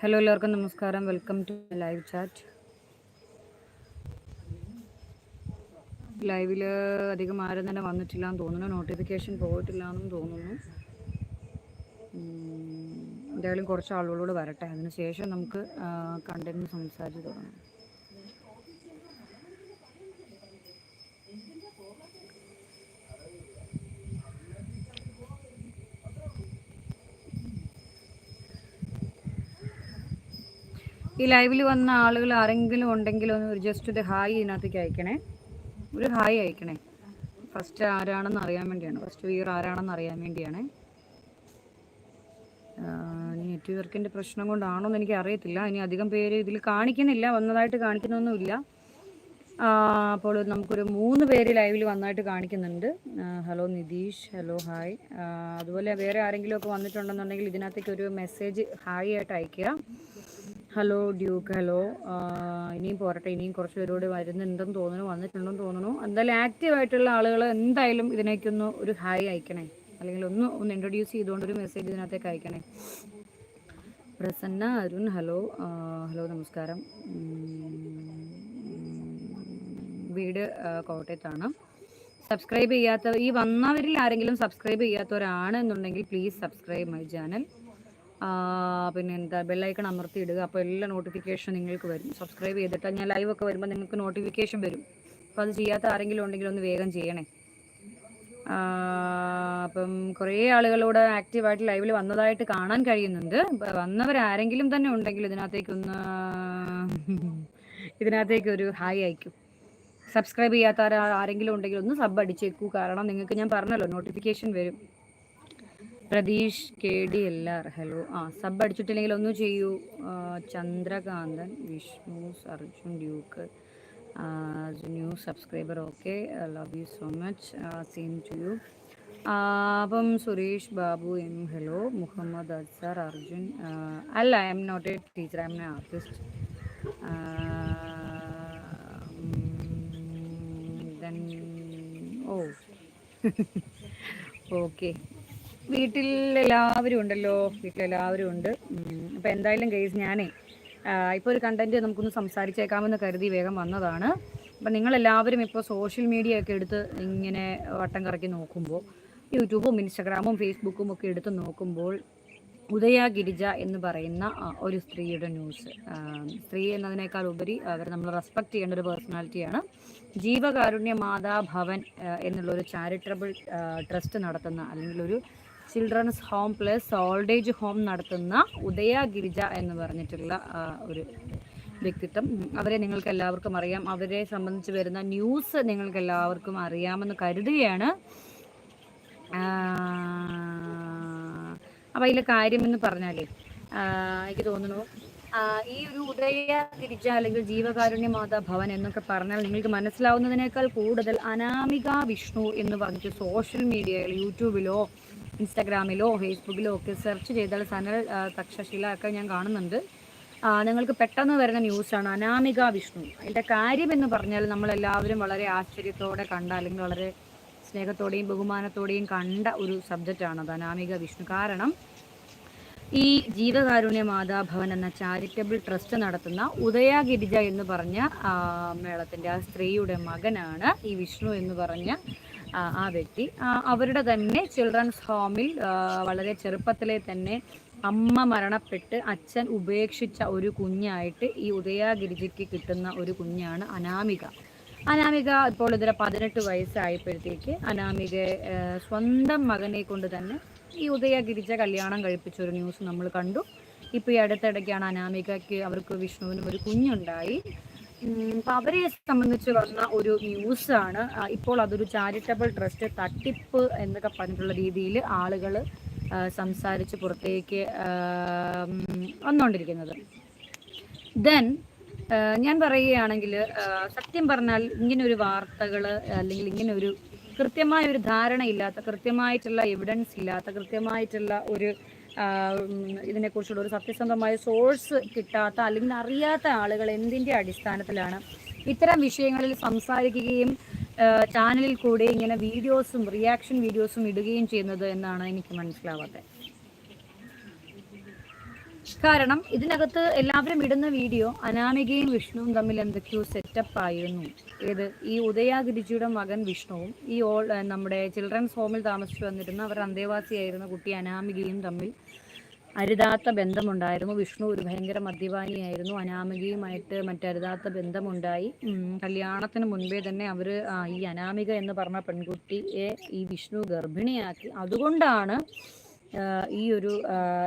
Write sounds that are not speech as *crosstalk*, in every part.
Hello എല്ലാവർക്കും നമസ്കാരം. Welcome to live chat ലൈവിൽ അധികം ആരും തന്നെ വന്നിട്ടില്ല എന്ന് തോന്നുന്നു. നോട്ടിഫിക്കേഷൻ പോയിട്ടില്ല എന്നും തോന്നുന്നു എന്തായാലും കുറച്ച് ആളുകളോട് വരട്ടെ. അതിനുശേഷം നമുക്ക് കണ്ടന്റ് സംസാരിച്ച് തുടങ്ങാം. ഈ ലൈവിൽ വന്ന ആളുകൾ ആരെങ്കിലും ഉണ്ടെങ്കിൽ ഒന്ന് ഒരു ജസ്റ്റ് ഒരു ഹായ് ഇതിനകത്തേക്ക് അയക്കണേ. ഒരു ഹായ് അയക്കണേ. ഫസ്റ്റ് ആരാണെന്ന് അറിയാൻ വേണ്ടിയാണ്. ഫസ്റ്റ് വീർ ആരാണെന്ന് അറിയാൻ വേണ്ടിയാണ്. നെറ്റ്വർക്കിന്റെ പ്രശ്നം കൊണ്ടാണോ എന്ന് എനിക്ക് അറിയത്തില്ല ഇനി അധികം പേര് ഇതിൽ കാണിക്കുന്നില്ല. വന്നതായിട്ട് കാണിക്കുന്നൊന്നുമില്ല. അപ്പോൾ നമുക്കൊരു മൂന്ന് പേര് ലൈവിൽ വന്നതായിട്ട് കാണിക്കുന്നുണ്ട്. ഹലോ നിതീഷ് ഹലോ ഹായ് അതുപോലെ വേറെ ആരെങ്കിലും ഒക്കെ വന്നിട്ടുണ്ടെന്നുണ്ടെങ്കിൽ ഇതിനകത്തേക്ക് ഒരു മെസ്സേജ് ഹായ് ആയിട്ട് അയയ്ക്കുക. Hello Duke hello. ഇനിയും പോരട്ടെ ഇനിയും കുറച്ച് പേരോട് വരുന്നുണ്ടെന്ന് തോന്നുന്നു വന്നിട്ടുണ്ടെന്ന് തോന്നുന്നു എന്തായാലും ആക്റ്റീവ് ആയിട്ടുള്ള ആളുകൾ എന്തായാലും ഇതിനേക്കൊന്ന് ഒരു ഹായ് അയക്കണേ. അല്ലെങ്കിൽ ഒന്ന് ഒന്ന് ഇൻട്രൊഡ്യൂസ് ചെയ്തുകൊണ്ട് ഒരു മെസ്സേജ് ഇതിനകത്തേക്ക് അയക്കണേ. പ്രസന്ന അരുൺ ഹലോ. ഹലോ നമസ്കാരം. വീട് കോട്ടയത്താണ്. സബ്സ്ക്രൈബ് ചെയ്യാത്ത ഈ വന്നവരിൽ ആരെങ്കിലും സബ്സ്ക്രൈബ് ചെയ്യാത്തവരാണ് എന്നുണ്ടെങ്കിൽ പ്ലീസ് സബ്സ്ക്രൈബ് മൈ ചാനൽ പിന്നെ എന്താ ബെല്ലൈക്കൺ അമർത്തി ഇടുക അപ്പോൾ എല്ലാ നോട്ടിഫിക്കേഷൻ നിങ്ങൾക്ക് വരും. സബ്സ്ക്രൈബ് ചെയ്തിട്ട് ഞാൻ ലൈവ് ഒക്കെ വരുമ്പോൾ നിങ്ങൾക്ക് നോട്ടിഫിക്കേഷൻ വരും. അപ്പോൾ അത് ചെയ്യാത്ത ആരെങ്കിലും ഉണ്ടെങ്കിൽ ഒന്ന് വേഗം ചെയ്യണേ. അപ്പം കുറേ ആളുകളോട് ആക്റ്റീവായിട്ട് ലൈവിൽ വന്നതായിട്ട് കാണാൻ കഴിയുന്നുണ്ട്. വന്നവരാരെങ്കിലും തന്നെ ഉണ്ടെങ്കിൽ ഇതിനകത്തേക്കൊന്ന് ഇതിനകത്തേക്ക് ഒരു ഹായ് അയക്കും. സബ്സ്ക്രൈബ് ചെയ്യാത്ത ആരെങ്കിലും ഉണ്ടെങ്കിൽ ഒന്ന് സബ് അടിച്ചേക്കൂ. കാരണം നിങ്ങൾക്ക് ഞാൻ പറഞ്ഞല്ലോ നോട്ടിഫിക്കേഷൻ വരും. Pratheesh K D L R hello ആ സബ് അടിച്ചിട്ടില്ലെങ്കിൽ ഒന്നും ചെയ്യൂ. Chandrakanthan Vishnu Arjun Duke. New subscriber. Okay. Love you so much. Same to you അപ്പം സുരേഷ് ബാബു എം ഹലോ മുഹമ്മദ് അസർ അർജുൻ. അല്ല I am not a teacher I am a artist oh. *laughs* Okay വീട്ടിൽ എല്ലാവരും ഉണ്ടല്ലോ വീട്ടിൽ എല്ലാവരും ഉണ്ട് അപ്പോൾ എന്തായാലും കേസ് ഞാനേ ഇപ്പോൾ ഒരു കണ്ടന്റ് നമുക്കൊന്ന് സംസാരിച്ചേക്കാമെന്ന് കരുതി വേഗം വന്നതാണ്. അപ്പം നിങ്ങളെല്ലാവരും ഇപ്പോൾ സോഷ്യൽ മീഡിയ ഒക്കെ എടുത്ത് ഇങ്ങനെ വട്ടം കറക്കി നോക്കുമ്പോൾ യൂട്യൂബും ഇൻസ്റ്റഗ്രാമും ഫേസ്ബുക്കും ഒക്കെ എടുത്ത് നോക്കുമ്പോൾ ഉദയ ഗിരിജ എന്ന് പറയുന്ന ഒരു സ്ത്രീയുടെ ന്യൂസ് സ്ത്രീ എന്നതിനേക്കാൾ ഉപരി അവർ നമ്മൾ റെസ്പെക്ട് ചെയ്യേണ്ട ഒരു പേഴ്സണാലിറ്റിയാണ് ജീവകാരുണ്യ മാതാ ഭവൻ എന്നുള്ളൊരു ചാരിറ്റബിൾ ട്രസ്റ്റ് നടത്തുന്ന അല്ലെങ്കിൽ ഒരു children's home plus old age home നടത്തുന്ന ഉദയ ഗിരിജ എന്ന് പറഞ്ഞിട്ടുള്ള ഒരു വ്യക്തിത്വം. അവരെ നിങ്ങൾക്ക് എല്ലാവർക്കും അറിയാം. അവരെ സംബന്ധിച്ച് വരുന്ന ന്യൂസ് നിങ്ങൾക്ക് എല്ലാവർക്കും അറിയാമെന്ന് കരുതുകയാണ്. അപ്പം അതിലെ കാര്യമെന്ന് പറഞ്ഞാലേ എനിക്ക് തോന്നുന്നു ഈ ഒരു ഉദയ തിരിച്ച അല്ലെങ്കിൽ ജീവകാരുണ്യ മാതാ ഭവൻ എന്നൊക്കെ പറഞ്ഞാൽ നിങ്ങൾക്ക് മനസ്സിലാവുന്നതിനേക്കാൾ കൂടുതൽ അനാമിക വിഷ്ണു എന്ന് പറഞ്ഞിട്ട് സോഷ്യൽ മീഡിയയിൽ യൂട്യൂബിലോ ഇൻസ്റ്റാഗ്രാമിലോ ഫേസ്ബുക്കിലോ ഒക്കെ സെർച്ച് ചെയ്താൽ സനൽ തക്ഷശില ഒക്കെ ഞാൻ കാണുന്നുണ്ട്. നിങ്ങൾക്ക് പെട്ടെന്ന് വരുന്ന ന്യൂസാണ് അനാമിക വിഷ്ണു. അതിന്റെ കാര്യം എന്ന് പറഞ്ഞാൽ നമ്മളെല്ലാവരും വളരെ ആശ്ചര്യത്തോടെ കണ്ട അല്ലെങ്കിൽ വളരെ സ്നേഹത്തോടെയും ബഹുമാനത്തോടെയും കണ്ട ഒരു സബ്ജക്റ്റാണ് അത് അനാമിക വിഷ്ണു. കാരണം ഈ ജീവകാരുണ്യ മാതാഭവൻ എന്ന ചാരിറ്റബിൾ ട്രസ്റ്റ് നടത്തുന്ന ഉദയ ഗിരിജ എന്ന് പറഞ്ഞ മേളത്തിന്റെ ആ സ്ത്രീയുടെ മകനാണ് ഈ വിഷ്ണു എന്ന് പറഞ്ഞ ആ, വ്യക്തി. അവരുടെ തന്നെ ചിൽഡ്രൻസ് ഹോമിൽ വളരെ ചെറുപ്പത്തിലെ തന്നെ അമ്മ മരണപ്പെട്ട് അച്ഛൻ ഉപേക്ഷിച്ച ഒരു കുഞ്ഞായിട്ട് ഈ ഉദയാഗിരിജിക്ക് കിട്ടുന്ന ഒരു കുഞ്ഞാണ് അനാമിക. അനാമിക ഇപ്പോൾ ഇതിലെ പതിനെട്ട് വയസ്സായപ്പോഴത്തേക്ക് അനാമിക സ്വന്തം മകനെ കൊണ്ട് തന്നെ ഈ ഉദയഗിരിജ കല്യാണം കഴിപ്പിച്ച ഒരു ന്യൂസ് നമ്മൾ കണ്ടു. ഇപ്പോൾ ഈ അടുത്തിടയ്ക്കാണ് അനാമികയ്ക്ക് അവർക്ക് വിഷ്ണുവിനും ഒരു കുഞ്ഞുണ്ടായി. അപ്പൊ അവരെ സംബന്ധിച്ച് വന്ന ഒരു ന്യൂസ് ആണ് ഇപ്പോൾ അതൊരു ചാരിറ്റബിൾ ട്രസ്റ്റ് തട്ടിപ്പ് എന്നൊക്കെ പറഞ്ഞിട്ടുള്ള രീതിയിൽ ആളുകൾ സംസാരിച്ച് പുറത്തേക്ക് വന്നുകൊണ്ടിരിക്കുന്നത് ദെൻ ഞാൻ പറയുകയാണെങ്കിൽ സത്യം പറഞ്ഞാൽ ഇങ്ങനെ ഒരു വാർത്തകൾ അല്ലെങ്കിൽ ഇങ്ങനെ ഒരു കൃത്യമായ ഒരു ധാരണയില്ലാത്ത കൃത്യമായിട്ടുള്ള എവിഡൻസ് ഇല്ലാത്ത കൃത്യമായിട്ടുള്ള ഒരു ഇതിനെക്കുറിച്ചുള്ള ഒരു സത്യസന്ധമായ സോഴ്സ് കിട്ടാത്ത അല്ലെങ്കിൽ അറിയാത്ത ആളുകൾ എന്തിന്റെ അടിസ്ഥാനത്തിലാണ് ഇത്തരം വിഷയങ്ങളിൽ സംസാരിക്കുകയും ചാനലിൽ കൂടെ ഇങ്ങനെ വീഡിയോസും റിയാക്ഷൻ വീഡിയോസും ഇടുകയും ചെയ്യുന്നത് എന്നാണ് എനിക്ക് മനസ്സിലാവാത്തത്. കാരണം ഇതിനകത്ത് എല്ലാവരും ഇടുന്ന വീഡിയോ അനാമികയും വിഷ്ണുവും തമ്മിൽ എന്തൊക്കെയോ സെറ്റപ്പ് ആയിരുന്നു. ഏത്? ഈ ഉദയാഗിരിജിയുടെ മകൻ വിഷ്ണുവും ഈ ഓൾ നമ്മുടെ ചിൽഡ്രൻസ് ഹോമിൽ താമസിച്ചു വന്നിരുന്ന അവർ അന്തേവാസിയായിരുന്ന കുട്ടി അനാമികയും തമ്മിൽ അരുതാത്ത ബന്ധമുണ്ടായിരുന്നു. വിഷ്ണു ഒരു ഭയങ്കര മദ്യപാനിയായിരുന്നു. അനാമികയുമായിട്ട് മറ്റരുതാത്ത ബന്ധമുണ്ടായി. കല്യാണത്തിന് മുൻപേ തന്നെ അവർ ഈ അനാമിക എന്ന് പറഞ്ഞ പെൺകുട്ടിയെ ഈ വിഷ്ണു ഗർഭിണിയാക്കി. അതുകൊണ്ടാണ് ഈ ഒരു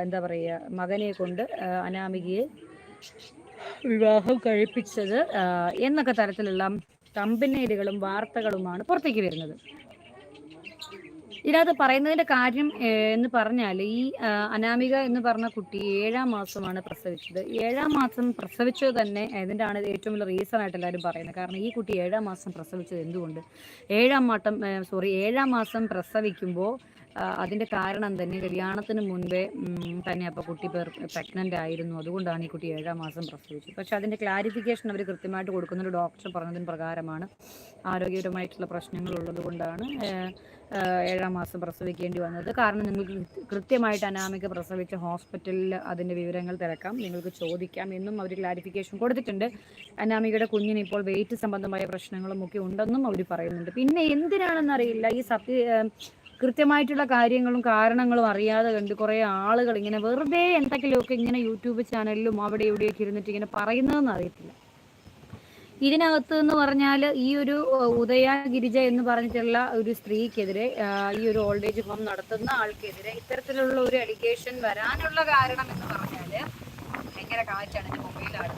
എന്താ പറയുക മകനെ കൊണ്ട് അനാമികയെ വിവാഹം കഴിപ്പിച്ചത് എന്നൊക്കെ തരത്തിലുള്ള കമ്പനീലുകളും വാർത്തകളുമാണ് പുറത്തേക്ക് വരുന്നത്. ഇതിനകത്ത് പറയുന്നതിന്റെ കാര്യം എന്ന് പറഞ്ഞാൽ ഈ അനാമിക എന്ന് പറഞ്ഞ കുട്ടി ഏഴാം മാസമാണ് പ്രസവിച്ചത്. ഏഴാം മാസം പ്രസവിച്ചത് തന്നെ ഇതിന്റെയാണ് ഏറ്റവും വലിയ റീസൺ ആയിട്ട് എല്ലാവരും പറയുന്നത്. കാരണം ഈ കുട്ടി ഏഴാം മാസം പ്രസവിച്ചത് എന്തുകൊണ്ട്? ഏഴാം മാട്ടം സോറി ഏഴാം മാസം പ്രസവിക്കുമ്പോൾ അതിന്റെ കാരണം തന്നെ കല്യാണത്തിന് മുൻപേ തന്നെ അപ്പോൾ കുട്ടി പ്രഗ്നന്റ് ആയിരുന്നു. അതുകൊണ്ടാണ് ഈ കുട്ടി ഏഴാം മാസം പ്രസവിച്ചത്. പക്ഷെ അതിന്റെ ക്ലാരിഫിക്കേഷൻ അവർ കൃത്യമായിട്ട് കൊടുക്കുന്നൊരു ഡോക്ടർ പറഞ്ഞതിന് പ്രകാരമാണ് ആരോഗ്യപരമായിട്ടുള്ള പ്രശ്നങ്ങൾ ഉള്ളത് കൊണ്ടാണ് ഏഹ്, ഏഹ്, ഏഴാം മാസം പ്രസവിക്കേണ്ടി വന്നത്. കാരണം നിങ്ങൾക്ക് കൃത്യമായിട്ട് അനാമിക പ്രസവിച്ച ഹോസ്പിറ്റലിൽ അതിന്റെ വിവരങ്ങൾ തിരക്കാം. നിങ്ങൾക്ക് ചോദിക്കാം എന്നും അവർ ക്ലാരിഫിക്കേഷൻ കൊടുത്തിട്ടുണ്ട്. അനാമികയുടെ കുഞ്ഞിന് ഇപ്പോൾ വെയിറ്റ് സംബന്ധമായ പ്രശ്നങ്ങളും ഒക്കെ ഉണ്ടെന്നും അവർ പറയുന്നുണ്ട്. പിന്നെ എന്തിനാണെന്നറിയില്ല ഈ സത്യ കൃത്യമായിട്ടുള്ള കാര്യങ്ങളും കാരണങ്ങളും അറിയാതെ കണ്ട് കുറേ ആളുകൾ ഇങ്ങനെ വെറുതെ എന്തെങ്കിലുമൊക്കെ ഇങ്ങനെ യൂട്യൂബ് ചാനലിലും അവിടെ ഇവിടെയൊക്കെ ഇരുന്നിട്ട് ഇങ്ങനെ പറയുന്നതെന്ന് അറിയത്തില്ല. ഇതിനകത്ത് എന്ന് പറഞ്ഞാൽ ഈ ഒരു ഉദയ ഗിരിജ എന്ന് പറഞ്ഞിട്ടുള്ള ഒരു സ്ത്രീക്കെതിരെ ഈ ഒരു ഓൾഡ് ഏജ് ഹോം നടത്തുന്ന ആൾക്കെതിരെ ഇത്തരത്തിലുള്ള ഒരു അലിഗേഷൻ വരാനുള്ള കാരണം എന്ന് പറഞ്ഞാൽ ഭയങ്കര കാറ്റാണ് എന്റെ മൊബൈലാണ്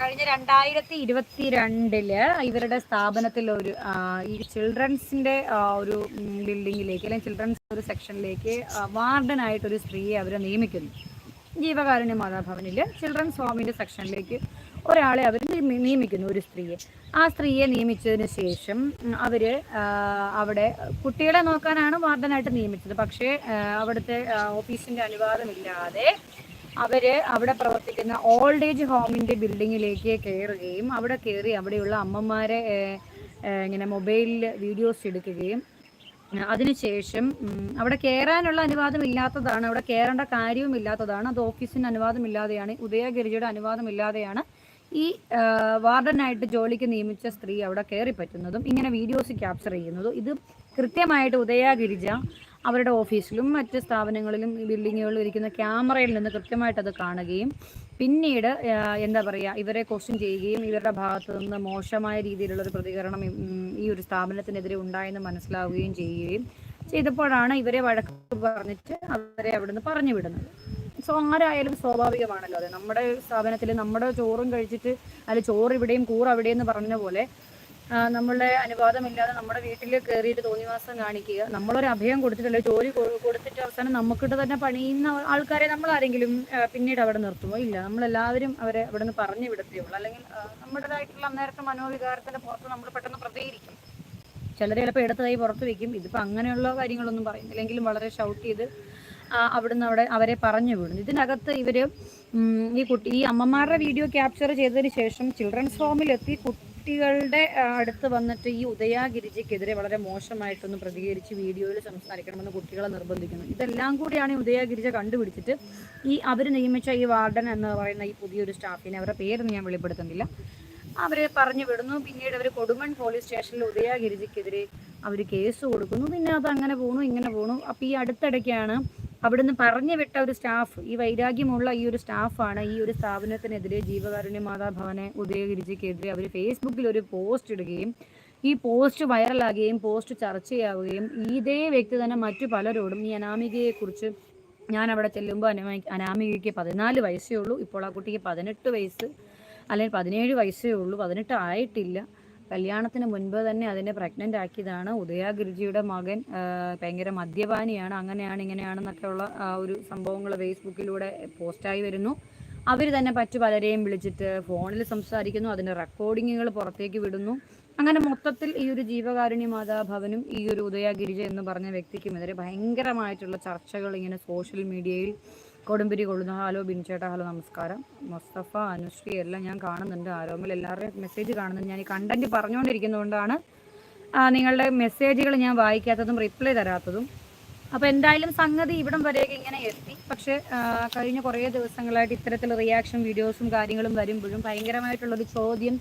കഴിഞ്ഞ രണ്ടായിരത്തി ഇരുപത്തി രണ്ടിൽ ഇവരുടെ സ്ഥാപനത്തിൽ ഒരു ഈ ചിൽഡ്രൻസിന്റെ ഒരു ബിൽഡിങ്ങിലേക്ക് അല്ലെങ്കിൽ ചിൽഡ്രൻസ് ഒരു സെക്ഷനിലേക്ക് വാർഡനായിട്ട് ഒരു സ്ത്രീയെ അവരെ നിയമിക്കുന്നു. ജീവകാരുണ്യ മാതാഭവനിൽ ചിൽഡ്രൻസ് ഹോമിന്റെ സെക്ഷനിലേക്ക് ഒരാളെ അവർ നിയമിക്കുന്നു ഒരു സ്ത്രീയെ. ആ സ്ത്രീയെ നിയമിച്ചതിന് ശേഷം അവർ അവിടെ കുട്ടികളെ നോക്കാനാണ് വാർഡനായിട്ട് നിയമിച്ചത്. പക്ഷേ അവിടുത്തെ ഓഫീസിന്റെ അനുവാദമില്ലാതെ അവർ അവിടെ പ്രവർത്തിക്കുന്ന ഓൾഡ് ഏജ് ഹോമിന്റെ ബിൽഡിങ്ങിലേക്ക് കയറുകയും അവിടെ കയറി അവിടെയുള്ള അമ്മമാരെ ഇങ്ങനെ മൊബൈലിൽ വീഡിയോസ് എടുക്കുകയും അതിനുശേഷം അവിടെ കയറാനുള്ള അനുവാദം ഇല്ലാത്തതാണ് അവിടെ കയറേണ്ട കാര്യവും ഇല്ലാത്തതാണ് അത് ഓഫീസിന് അനുവാദം ഇല്ലാതെയാണ് ഉദയഗിരിജയുടെ അനുവാദം ഇല്ലാതെയാണ് ഈ വാർഡനായിട്ട് ജോലിക്ക് നിയമിച്ച സ്ത്രീ അവിടെ കയറി പറ്റുന്നതും ഇങ്ങനെ വീഡിയോസ് ക്യാപ്ചർ ചെയ്യുന്നതും ഇത് കൃത്യമായിട്ട് ഉദയഗിരിജ അവരുടെ ഓഫീസിലും മറ്റ് സ്ഥാപനങ്ങളിലും ബിൽഡിങ്ങുകളിലും ഇരിക്കുന്ന ക്യാമറയിൽ നിന്ന് കൃത്യമായിട്ട് അത് കാണുകയും പിന്നീട് എന്താ പറയുക ഇവരെ ക്വസ്റ്റ്യൻ ചെയ്യുകയും ഇവരുടെ ഭാഗത്തു നിന്ന് മോശമായ രീതിയിലുള്ള ഒരു പ്രതികരണം ഈ ഒരു സ്ഥാപനത്തിനെതിരെ ഉണ്ടായെന്ന് മനസ്സിലാവുകയും ചെയ്യുകയും ചെയ്തപ്പോഴാണ് ഇവരെ വഴക്ക് പറഞ്ഞിട്ട് അവരെ അവിടുന്ന് പറഞ്ഞു വിടുന്നത്. സോ ആരായാലും സ്വാഭാവികമാണല്ലോ അതെ. നമ്മുടെ സ്ഥാപനത്തിൽ നമ്മുടെ ചോറും കഴിച്ചിട്ട് അല്ല ചോറ് ഇവിടെയും കൂറ് അവിടെയും എന്ന് പറഞ്ഞ പോലെ നമ്മളുടെ അനുവാദമില്ലാതെ നമ്മുടെ വീട്ടിൽ കയറിയിട്ട് തോന്നിവാസം കാണിക്കുക. നമ്മളൊരു അഭയം കൊടുത്തിട്ടല്ലേ? ജോലി കൊടുത്തിട്ട് അവസാനം നമുക്കിട്ട് തന്നെ പണിയുന്ന ആൾക്കാരെ നമ്മൾ ആരെങ്കിലും പിന്നീട് അവിടെ നിർത്തുമോ? ഇല്ല. നമ്മളെല്ലാവരും അവരെ അവിടെ നിന്ന് പറഞ്ഞു വിടത്തേ ഉള്ളൂ. അല്ലെങ്കിൽ നമ്മുടേതായിട്ടുള്ള അന്നേരത്തെ മനോവികാരത്തിന്റെ പുറത്ത് നമ്മൾ പെട്ടെന്ന് പ്രതികരിക്കും. ചിലർ ചിലപ്പോൾ എടുത്തതായി പുറത്ത് വെക്കും. ഇതിപ്പോൾ അങ്ങനെയുള്ള കാര്യങ്ങളൊന്നും പറയുന്നില്ലെങ്കിലും വളരെ ഷൗട്ട് ചെയ്ത് അവിടുന്ന് അവിടെ അവരെ പറഞ്ഞു വിടുന്നു. ഇതിനകത്ത് ഇവർ ഈ കുട്ടി ഈ അമ്മമാരുടെ വീഡിയോ ക്യാപ്ചർ ചെയ്തതിന് ശേഷം ചിൽഡ്രൻസ് ഹോമിലെത്തി കുട്ടികളുടെ അടുത്ത് വന്നിട്ട് ഈ ഉദയാഗിരിജയ്ക്കെതിരെ വളരെ മോശമായിട്ടൊന്ന് പ്രതികരിച്ച് വീഡിയോയിൽ സംസാരിക്കണമെന്ന് കുട്ടികളെ നിർബന്ധിക്കുന്നു. ഇതെല്ലാം കൂടിയാണ് ഈ ഉദയാഗിരിജ കണ്ടുപിടിച്ചിട്ട് ഈ അവർ നിയമിച്ച ഈ വാർഡൻ എന്ന് പറയുന്ന ഈ പുതിയൊരു സ്റ്റാഫിനെ അവരുടെ പേരൊന്നും ഞാൻ വെളിപ്പെടുത്തുന്നില്ല. അവരെ പറഞ്ഞു വിടുന്നു. പിന്നീട് അവർ കൊടുമൺ പോലീസ് സ്റ്റേഷനിൽ ഉദയാഗിരിജിക്കെതിരെ അവർ കേസ് കൊടുക്കുന്നു. പിന്നെ അത് അങ്ങനെ പോണു ഇങ്ങനെ പോണു. അപ്പോൾ ഈ അടുത്തിടയ്ക്കാണ് അവിടുന്ന് പറഞ്ഞു വിട്ട ഒരു സ്റ്റാഫ് ഈ വൈരാഗ്യമുള്ള ഈ ഒരു സ്റ്റാഫാണ് ഈ ഒരു സ്ഥാപനത്തിനെതിരെ ജീവകാരുണ്യ മാതാഭവനെ ഉദയഗിരിജിക്കെതിരെ അവർ ഫേസ്ബുക്കിൽ ഒരു പോസ്റ്റ് ഇടുകയും ഈ പോസ്റ്റ് വൈറലാകുകയും പോസ്റ്റ് ചർച്ചയാവുകയും ഇതേ വ്യക്തി തന്നെ മറ്റു പലരോടും ഈ അനാമികയെക്കുറിച്ച് ഞാൻ അവിടെ ചെല്ലുമ്പോൾ അനാമി അനാമികയ്ക്ക് പതിനാല് വയസ്സേ ഉള്ളൂ. ഇപ്പോൾ ആ കുട്ടിക്ക് പതിനെട്ട് വയസ്സ്. അല്ലെങ്കിൽ പതിനേഴ് വയസ്സേ ഉള്ളൂ പതിനെട്ട് ആയിട്ടില്ല. കല്യാണത്തിന് മുൻപ് തന്നെ അതിനെ പ്രഗ്നന്റ് ആക്കിയതാണ്. ഉദയാഗിരിജിയുടെ മകൻ ഭയങ്കര മദ്യപാനിയാണ്. അങ്ങനെയാണ് ഇങ്ങനെയാണെന്നൊക്കെയുള്ള ഒരു സംഭവങ്ങൾ ഫേസ്ബുക്കിലൂടെ പോസ്റ്റായി വരുന്നു. അവർ തന്നെ പറ്റു പലരെയും വിളിച്ചിട്ട് ഫോണിൽ സംസാരിക്കുന്നു അതിന്റെ റെക്കോർഡിങ്ങുകൾ പുറത്തേക്ക് വിടുന്നു. അങ്ങനെ മൊത്തത്തിൽ ഈ ഒരു ജീവകാരുണ്യ മാതാഭവനും ഈ ഒരു ഉദയ ഗിരിജ എന്ന് പറഞ്ഞ വ്യക്തിക്കുമെതിരെ ഭയങ്കരമായിട്ടുള്ള ചർച്ചകൾ ഇങ്ങനെ സോഷ്യൽ മീഡിയയിൽ കൊടുമ്പിരി കൊള്ളുന്ന ഹലോ ബിൻചേട്ടാ ഹലോ നമസ്കാരം. മുസ്തഫ അനുശ്രീ എല്ലാം ഞാൻ കാണുന്നുണ്ട്. ആരോമിൽ എല്ലാവരുടെയും മെസ്സേജ് കാണുന്നുണ്ട്. ഞാൻ ഈ കണ്ടന്റ് പറഞ്ഞുകൊണ്ടിരിക്കുന്നതുകൊണ്ടാണ് നിങ്ങളുടെ മെസ്സേജുകൾ ഞാൻ വായിക്കാത്തതും റിപ്ലൈ തരാത്തതും. അപ്പോൾ എന്തായാലും സംഗതി ഇവിടം വരെയൊക്കെ ഇങ്ങനെ എത്തി. പക്ഷേ കഴിഞ്ഞ കുറേ ദിവസങ്ങളായിട്ട് ഇത്തരത്തിൽ റിയാക്ഷൻ വീഡിയോസും കാര്യങ്ങളും വരുമ്പോഴും ഭയങ്കരമായിട്ടുള്ളൊരു ചോദ്യം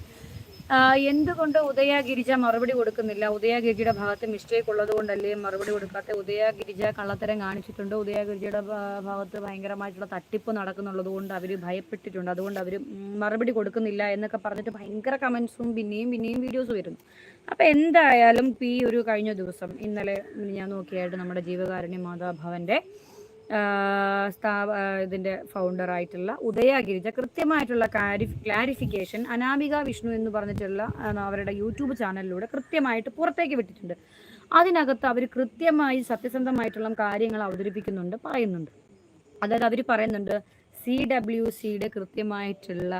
എന്തുകൊണ്ട് ഉദയ ഗിരിജ മറുപടി കൊടുക്കുന്നില്ല? ഉദയ ഗിരിജയുടെ ഭാഗത്ത് മിസ്റ്റേക്ക് ഉള്ളത് കൊണ്ടല്ലേ മറുപടി കൊടുക്കാത്ത? ഉദയ ഗിരിജ കള്ളത്തരം കാണിച്ചിട്ടുണ്ട്. ഉദയ ഗിരിജയുടെ ഭാഗത്ത് ഭയങ്കരമായിട്ടുള്ള തട്ടിപ്പ് നടക്കുന്നുള്ളത് കൊണ്ട് അവർ ഭയപ്പെട്ടിട്ടുണ്ട്. അതുകൊണ്ട് അവർ മറുപടി കൊടുക്കുന്നില്ല എന്നൊക്കെ പറഞ്ഞിട്ട് ഭയങ്കര കമൻസും പിന്നെയും പിന്നെയും വീഡിയോസ് വരുന്നു. അപ്പോൾ എന്തായാലും ഈ ഒരു കഴിഞ്ഞ ദിവസം ഇന്നലെ ഞാൻ നോക്കിയായിട്ട് നമ്മുടെ ജീവകാരുണ്യ മാതാഭവന്റെ സ്ഥാപ ഇതിന്റെ ഫൗണ്ടറായിട്ടുള്ള ഉദയഗിരിജ കൃത്യമായിട്ടുള്ള ക്ലാരി ക്ലാരിഫിക്കേഷൻ അനാമിക വിഷ്ണു എന്ന് പറഞ്ഞിട്ടുള്ള അവരുടെ യൂട്യൂബ് ചാനലിലൂടെ കൃത്യമായിട്ട് പുറത്തേക്ക് വിട്ടിട്ടുണ്ട്. അതിനകത്ത് അവർ കൃത്യമായി സത്യസന്ധമായിട്ടുള്ള കാര്യങ്ങൾ അവതരിപ്പിക്കുന്നുണ്ട് പറയുന്നുണ്ട്. അതായത് അവർ പറയുന്നുണ്ട് സി ഡബ്ല്യു സിയുടെ കൃത്യമായിട്ടുള്ള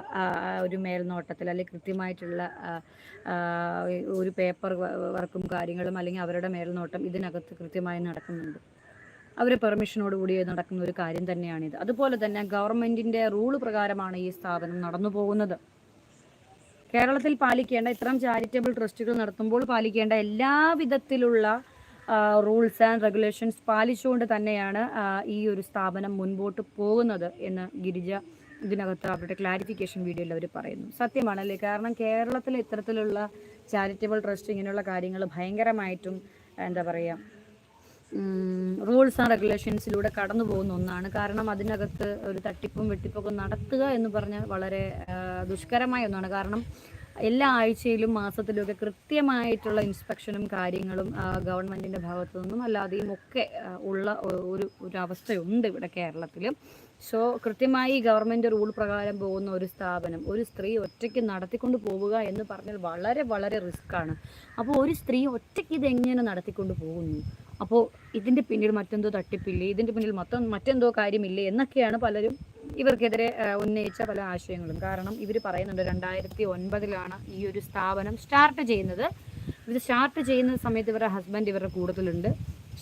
ഒരു മേൽനോട്ടത്തിൽ അല്ലെങ്കിൽ കൃത്യമായിട്ടുള്ള ഒരു പേപ്പർ വർക്കും കാര്യങ്ങളും അല്ലെങ്കിൽ അവരുടെ മേൽനോട്ടം ഇതിനകത്ത് കൃത്യമായി നടക്കുന്നുണ്ട്. അവരെ പെർമിഷനോട് കൂടി നടക്കുന്ന ഒരു കാര്യം തന്നെയാണിത്. അതുപോലെ തന്നെ ഗവൺമെന്റിന്റെ റൂൾ പ്രകാരമാണ് ഈ സ്ഥാപനം നടന്നു പോകുന്നത്. കേരളത്തിൽ പാലിക്കേണ്ട ഇത്തരം ചാരിറ്റബിൾ ട്രസ്റ്റുകൾ നടത്തുമ്പോൾ പാലിക്കേണ്ട എല്ലാവിധത്തിലുള്ള റൂൾസ് ആൻഡ് റെഗുലേഷൻസ് പാലിച്ചുകൊണ്ട് തന്നെയാണ് ഈ ഒരു സ്ഥാപനം മുൻപോട്ട് പോകുന്നത് എന്ന് ഗിരിജ ഇതിനകത്ത് അവരുടെ ക്ലാരിഫിക്കേഷൻ വീഡിയോയിൽ അവർ പറയുന്നു. സത്യമാണല്ലേ? കാരണം കേരളത്തിൽ ഇത്തരത്തിലുള്ള ചാരിറ്റബിൾ ട്രസ്റ്റ് ഇങ്ങനെയുള്ള കാര്യങ്ങൾ ഭയങ്കരമായിട്ടും എന്താ പറയുക റൂൾസ് ആൻഡ് റെഗുലേഷൻസിലൂടെ കടന്നു പോകുന്ന ഒന്നാണ്. കാരണം അതിനകത്ത് ഒരു തട്ടിപ്പും വെട്ടിപ്പൊക്കെ നടത്തുക എന്ന് പറഞ്ഞാൽ വളരെ ദുഷ്കരമായ ഒന്നാണ്. കാരണം എല്ലാ ആഴ്ചയിലും മാസത്തിലും ഒക്കെ കൃത്യമായിട്ടുള്ള ഇൻസ്പെക്ഷനും കാര്യങ്ങളും ഗവൺമെന്റിന്റെ ഭാഗത്തു നിന്നും അല്ലാതെയും ഒക്കെ ഉള്ള ഒരു ഒരു അവസ്ഥയുണ്ട് ഇവിടെ കേരളത്തിൽ സോ കൃത്യമായി ഗവൺമെന്റ് റൂൾ പ്രകാരം പോകുന്ന ഒരു സ്ഥാപനം ഒരു സ്ത്രീ ഒറ്റയ്ക്ക് നടത്തിക്കൊണ്ട് പോവുക എന്ന് പറഞ്ഞാൽ വളരെ വളരെ റിസ്ക്കാണ് അപ്പോൾ ഒരു സ്ത്രീ ഒറ്റയ്ക്ക് ഇത് എങ്ങനെ നടത്തിക്കൊണ്ട് പോകുന്നു? അപ്പോൾ ഇതിന്റെ പിന്നിൽ മറ്റെന്തോ തട്ടിപ്പില്ലേ? ഇതിന്റെ പിന്നിൽ മൊത്തം മറ്റെന്തോ കാര്യമില്ലേ? എന്നൊക്കെയാണ് പലരും ഇവർക്കെതിരെ ഉന്നയിച്ച പല ആശയങ്ങളും. കാരണം ഇവർ പറയുന്നുണ്ട് രണ്ടായിരത്തി ഒൻപതിലാണ് ഈ ഒരു സ്ഥാപനം സ്റ്റാർട്ട് ചെയ്യുന്നത്. ഇത് സ്റ്റാർട്ട് ചെയ്യുന്ന സമയത്ത് ഇവരുടെ ഹസ്ബൻഡ് ഇവരുടെ കൂടുതലുണ്ട്.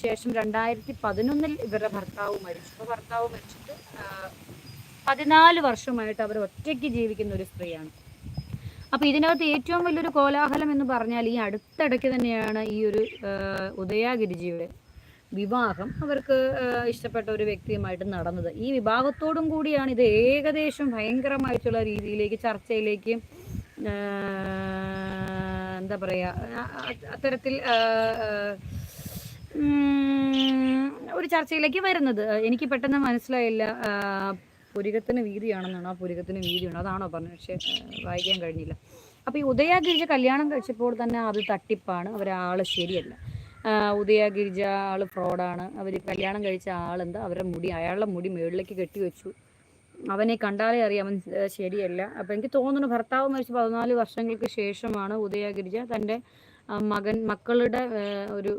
ശേഷം രണ്ടായിരത്തി പതിനൊന്നിൽ ഇവരുടെ ഭർത്താവ് മരിച്ചു. ഭർത്താവ് മരിച്ചിട്ട് പതിനാല് വർഷമായിട്ട് അവർ ഒറ്റയ്ക്ക് ജീവിക്കുന്ന ഒരു സ്ത്രീയാണ്. അപ്പോൾ ഇതിനകത്ത് ഏറ്റവും വലിയൊരു കോലാഹലം എന്ന് പറഞ്ഞാൽ ഈ അടുത്തിടയ്ക്ക് തന്നെയാണ് ഈ ഒരു ഉദയാഗിരിജിയുടെ വിവാഹം അവർക്ക് ഇഷ്ടപ്പെട്ട ഒരു വ്യക്തിയുമായിട്ട് നടന്നത്. ഈ വിഭാഗത്തോടും കൂടിയാണ് ഇത് ഏകദേശം ഭയങ്കരമായിട്ടുള്ള രീതിയിലേക്ക് ചർച്ചയിലേക്ക് എന്താ പറയുക അത്തരത്തിൽ ഒരു ചർച്ചയിലേക്ക് വരുന്നത്. എനിക്ക് പെട്ടെന്ന് മനസ്സിലായില്ല പുരികത്തിന് വീതിയാണെന്നാണ്? ആ പുരികത്തിന് വീതിയാണ് അതാണോ പറഞ്ഞത്? പക്ഷേ വായിക്കാൻ കഴിഞ്ഞില്ല. അപ്പോൾ ഈ ഉദയാഗിരിജ കല്യാണം കഴിച്ചപ്പോൾ തന്നെ അത് തട്ടിപ്പാണ്. അവരാൾ ശരിയല്ല. ഉദയാഗിരിജ ആൾ ഫ്രോഡാണ്. അവർ കല്യാണം കഴിച്ച ആളെന്താ? അവരുടെ മുടി അയാളുടെ മുടി മേളിലേക്ക് കെട്ടിവെച്ചു അവനെ കണ്ടാലേ അറിയാം അവൻ ശരിയല്ല. അപ്പം എനിക്ക് തോന്നുന്നു ഭർത്താവ് മരിച്ച് പതിനാല് വർഷങ്ങൾക്ക് ശേഷമാണ് ഉദയഗിരിജ തന്റെ മകൻ മക്കളുടെ ഒരു